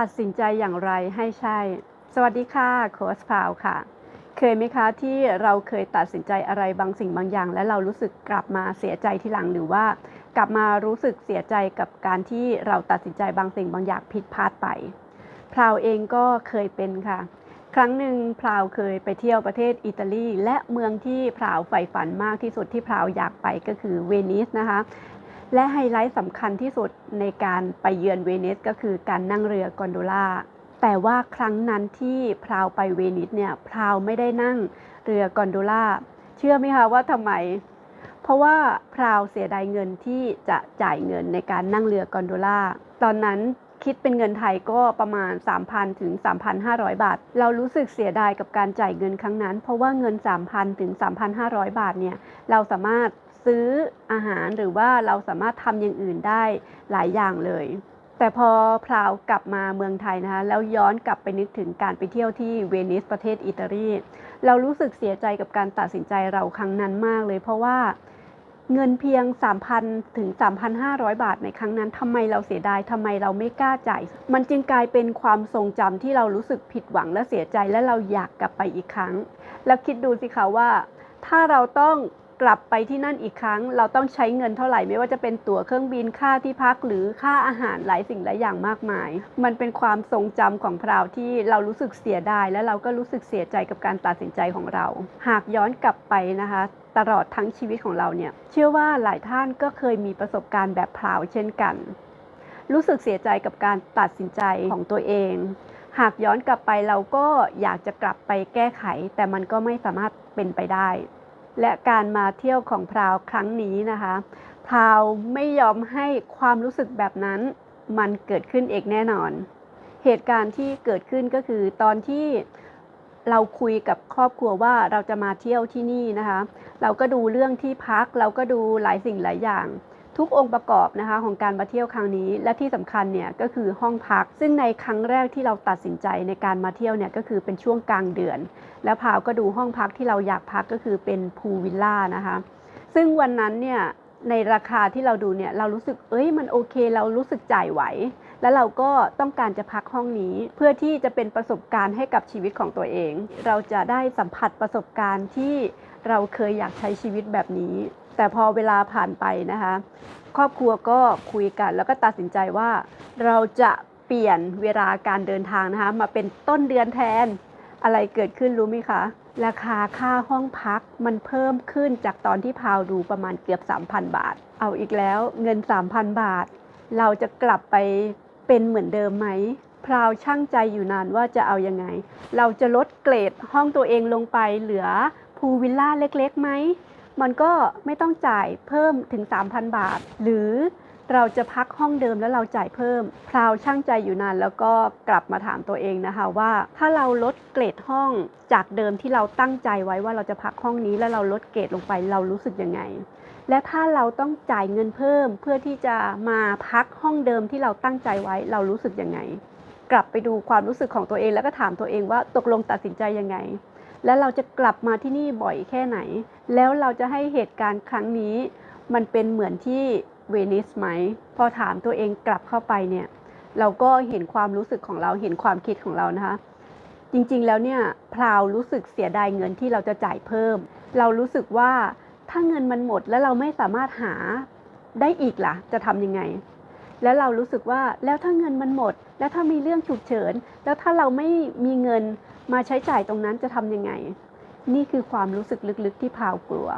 ตัดสินใจอย่างไรให้ใช่ สวัสดีค่ะโค้ชพาวค่ะ เคยไหมคะที่เราเคยตัดสินใจอะไรบางสิ่งบางอย่าง และเรารู้สึกกลับมาเสียใจทีหลังหรือว่า กลับมารู้สึกเสียใจกับการที่เราตัดสินใจบางสิ่งบางอย่างผิดพลาดไปพราวเองก็เคยเป็นค่ะ ครั้งหนึ่งพราวเคยไปเที่ยวประเทศอิตาลี และเมืองที่พราวใฝ่ฝันมากที่สุดที่พราวอยากไปก็คือเวนิสนะคะ และไฮไลท์สำคัญที่สุดในการไปเยือนเวนิสก็คือการนั่งเรือกอนโดล่าแต่ว่าครั้งนั้นที่พราวไปเวนิสเนี่ยพราวไม่ได้นั่งเรือกอนโดล่าเชื่อไหมคะว่าทำไม เพราะว่าพราวเสียดายเงินที่จะจ่ายเงินในการนั่งเรือกอนโดล่าตอนนั้นคิดเป็นเงินไทยก็ประมาณ 3,000 ถึง 3,500 บาท เรารู้สึกเสียดายกับการจ่ายเงินครั้งนั้น เพราะว่าเงิน 3,000 ถึง 3,500 บาทเนี่ย เราสามารถ ซื้ออาหารหรือว่าเราสามารถทำอย่างอื่นได้หลายอย่างเลย แต่พอพราวกลับมาเมืองไทยนะคะแล้วย้อนกลับไปนึกถึงการไปเที่ยวที่เวนิสประเทศอิตาลีเรารู้สึกเสียใจกับการตัดสินใจเราครั้งนั้นมากเลย เพราะว่าเงินเพียง 3,000 ถึง 3,500 บาทในครั้งนั้นทำไมเราเสียดายทำไมเราไม่กล้าจ่าย มันจึงกลายเป็นความทรงจำที่เรารู้สึกผิดหวังและเสียใจและเราอยากกลับไปอีกครั้ง แล้วคิดดูสิคะว่า ถ้าเราต้อง กลับไปที่นั่นอีกครั้ง เราต้องใช้เงินเท่าไหร่ไม่ว่าจะเป็นตั๋วเครื่องบินค่าที่พักหรือค่าอาหารหลายสิ่งหลายอย่างมากมาย มันเป็นความทรงจำของพราวที่เรารู้สึกเสียดาย และเราก็รู้สึกเสียใจกับการตัดสินใจของเรา หากย้อนกลับไปนะคะตลอดทั้งชีวิตของเราเนี่ย เชื่อว่าหลายท่านก็เคยมีประสบการณ์แบบพราวเช่นกัน รู้สึกเสียใจกับการตัดสินใจของตัวเอง หากย้อนกลับไปเราก็อยากจะกลับไปแก้ไข แต่มันก็ไม่สามารถเป็นไปได้ และการมาเที่ยวของพราวครั้งนี้นะคะพราวไม่ยอมให้ความรู้สึกแบบนั้นมันเกิดขึ้นเองแน่นอน เหตุการณ์ที่เกิดขึ้นก็คือตอนที่เราคุยกับครอบครัวว่าเราจะมาเที่ยวที่นี่นะคะ เราก็ดูเรื่องที่พักเราก็ดูหลายสิ่งหลายอย่าง ทุกองค์ประกอบนะคะของการมาเที่ยวครั้งนี้ และที่สำคัญเนี่ยก็คือห้องพัก ซึ่งในครั้งแรกที่เราตัดสินใจในการมาเที่ยวเนี่ยก็คือเป็นช่วงกลางเดือน แล้วพาวก็ดูห้องพักที่เราอยากพักก็คือเป็นพูลวิลล่านะคะซึ่งวันนั้นเนี่ยในราคาที่เราดูเนี่ยเรารู้สึกเอ้ยมันโอเค เรารู้สึกจ่ายไหว แล้วเราก็ต้องการจะพักห้องนี้ เพื่อที่จะเป็นประสบการณ์ให้กับชีวิตของตัวเอง เราจะได้สัมผัสประสบการณ์ที่เราเคยอยากใช้ชีวิตแบบนี้ แต่พอเวลาผ่านไปนะคะ ครอบครัวก็คุยกัน แล้วก็ตัดสินใจว่าเราจะเปลี่ยนเวลาการเดินทางนะคะ มาเป็นต้นเดือนแทนอะไรเกิดขึ้นรู้ไหมคะ ราคาค่าห้องพักมันเพิ่มขึ้นจากตอนที่พาวดูประมาณเกือบ 3,000 บาท เอาอีกแล้วเงิน 3,000 บาท เราจะกลับไปเป็นเหมือนเดิมไหมพราวช่างใจอยู่นานว่าจะเอายังไง เราจะลดเกรดห้องตัวเองลงไปเหลือพูลวิลล่าเล็กๆไหม มันก็ไม่ต้องจ่ายเพิ่มถึง 3,000 บาท หรือเราจะพักห้องเดิมแล้วเราจ่ายเพิ่ม พราวช่างใจอยู่นานแล้วก็กลับมาถามตัวเองนะคะว่า ถ้าเราลดเกรดห้องจากเดิมที่เราตั้งใจไว้ว่าเราจะพักห้องนี้แล้วเราลดเกรดลงไปเรารู้สึกยังไง และถ้าเราต้องจ่ายเงินเพิ่มเพื่อที่จะมาพักห้องเดิมที่เราตั้งใจไว้เรารู้สึกยังไง กลับไปดูความรู้สึกของตัวเองแล้วก็ถามตัวเองว่าตกลงตัดสินใจยังไง แล้วเราจะกลับมาที่นี่บ่อยแค่ไหน แล้วเราจะให้เหตุการณ์ครั้งนี้ มันเป็นเหมือนที่เวนิสไหม พอถามตัวเองกลับเข้าไปเนี่ย เราก็เห็นความรู้สึกของเราเห็นความคิดของเรานะคะ จริงๆแล้วเนี่ยพราวรู้สึกเสียดายเงินที่เราจะจ่ายเพิ่ม เรารู้สึกว่าถ้าเงินมันหมดแล้วเราไม่สามารถหาได้อีกล่ะ จะทำยังไง แล้วเรารู้สึกว่าแล้วถ้าเงินมันหมด แล้วถ้ามีเรื่องฉุกเฉิน แล้วถ้าเราไม่มีเงิน มาใช้จ่ายตรงนั้นจะทำยังไง นี่คือความรู้สึกลึกๆที่พาวกลัว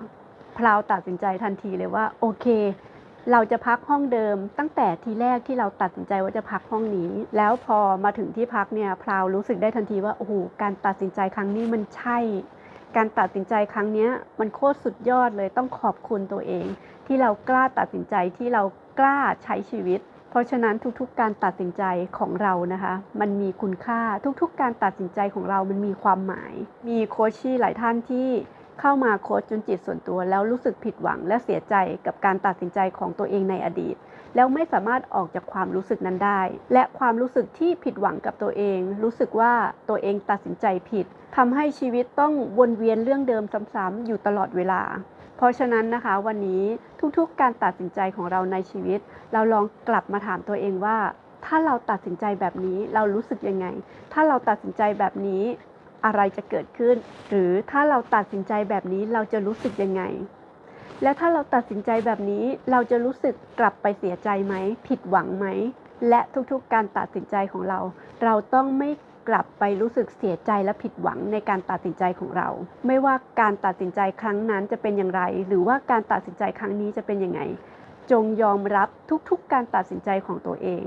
พราวตัดสินใจทันทีเลยว่า โอเค เราจะพักห้องเดิม ตั้งแต่ทีแรกที่เราตัดสินใจว่าจะพักห้องนี้ แล้วพอมาถึงที่พักเนี่ยพราวรู้สึกได้ทันทีว่าโอ้โหการตัดสินใจครั้งนี้มันใช่ การตัดสินใจครั้งนี้มันโคตรสุดยอดเลยต้องขอบคุณตัวเอง ที่เรากล้าตัดสินใจที่เรากล้าใช้ชีวิต ราะฉะนั้นทุกๆ การตัดสินใจของเรานะคะ มันมีคุณค่าทุกๆ การตัดสินใจของเรามันมีความหมาย มีโคชชี่หลายท่านที่เข้ามาโค้ชจนจิตส่วนตัวแล้วรู้สึกผิดหวังและเสียใจกับการตัดสินใจของตัวเองในอดีต แล้วไม่สามารถออกจากความรู้สึกนั้นได้ และความรู้สึกที่ผิดหวังกับตัวเอง รู้สึกว่าตัวเองตัดสินใจผิดทำให้ชีวิตต้องวนเวียนเรื่องเดิมซ้ำๆอยู่ตลอดเวลา เพราะฉะนั้นนะคะวันนี้ทุกๆ การตัดสินใจของเราในชีวิต เราลองกลับมาถามตัวเองว่า ถ้าเราตัดสินใจแบบนี้เรารู้สึกยังไง ถ้าเราตัดสินใจแบบนี้อะไรจะเกิดขึ้น หรือถ้าเราตัดสินใจแบบนี้เราจะรู้สึกยังไง และถ้าเราตัดสินใจแบบนี้เราจะรู้สึกกลับไปเสียใจไหม ผิดหวังไหม และทุกๆ การตัดสินใจของเรา เราต้องไม่ กลับไปรู้สึกเสียใจและผิดหวังในการตัดสินใจของเรา ไม่ว่าการตัดสินใจครั้งนั้นจะเป็นอย่างไร หรือว่าการตัดสินใจครั้งนี้จะเป็นยังไง จงยอมรับทุกๆ การตัดสินใจของตัวเอง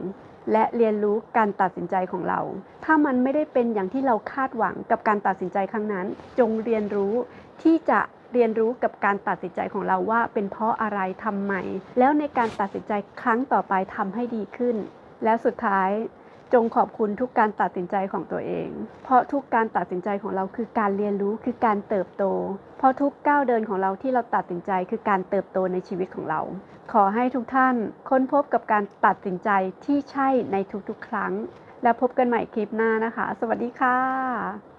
และเรียนรู้การตัดสินใจของเรา ถ้ามันไม่ได้เป็นอย่างที่เราคาดหวังกับการตัดสินใจครั้งนั้น จงเรียนรู้ที่จะเรียนรู้กับการตัดสินใจของเราว่าเป็นเพราะอะไรทำไม แล้วในการตัดสินใจครั้งต่อไปทำให้ดีขึ้น และสุดท้าย จงขอบคุณทุกการตัดสินใจของตัวเอง เพราะทุกการตัดสินใจของเราคือการเรียนรู้คือการเติบโต เพราะทุกก้าวเดินของเราที่เราตัดสินใจคือการเติบโตในชีวิตของเรา ขอให้ทุกท่านค้นพบกับการตัดสินใจที่ใช่ในทุกๆ ครั้ง แล้วพบกันใหม่คลิปหน้านะคะ สวัสดีค่ะ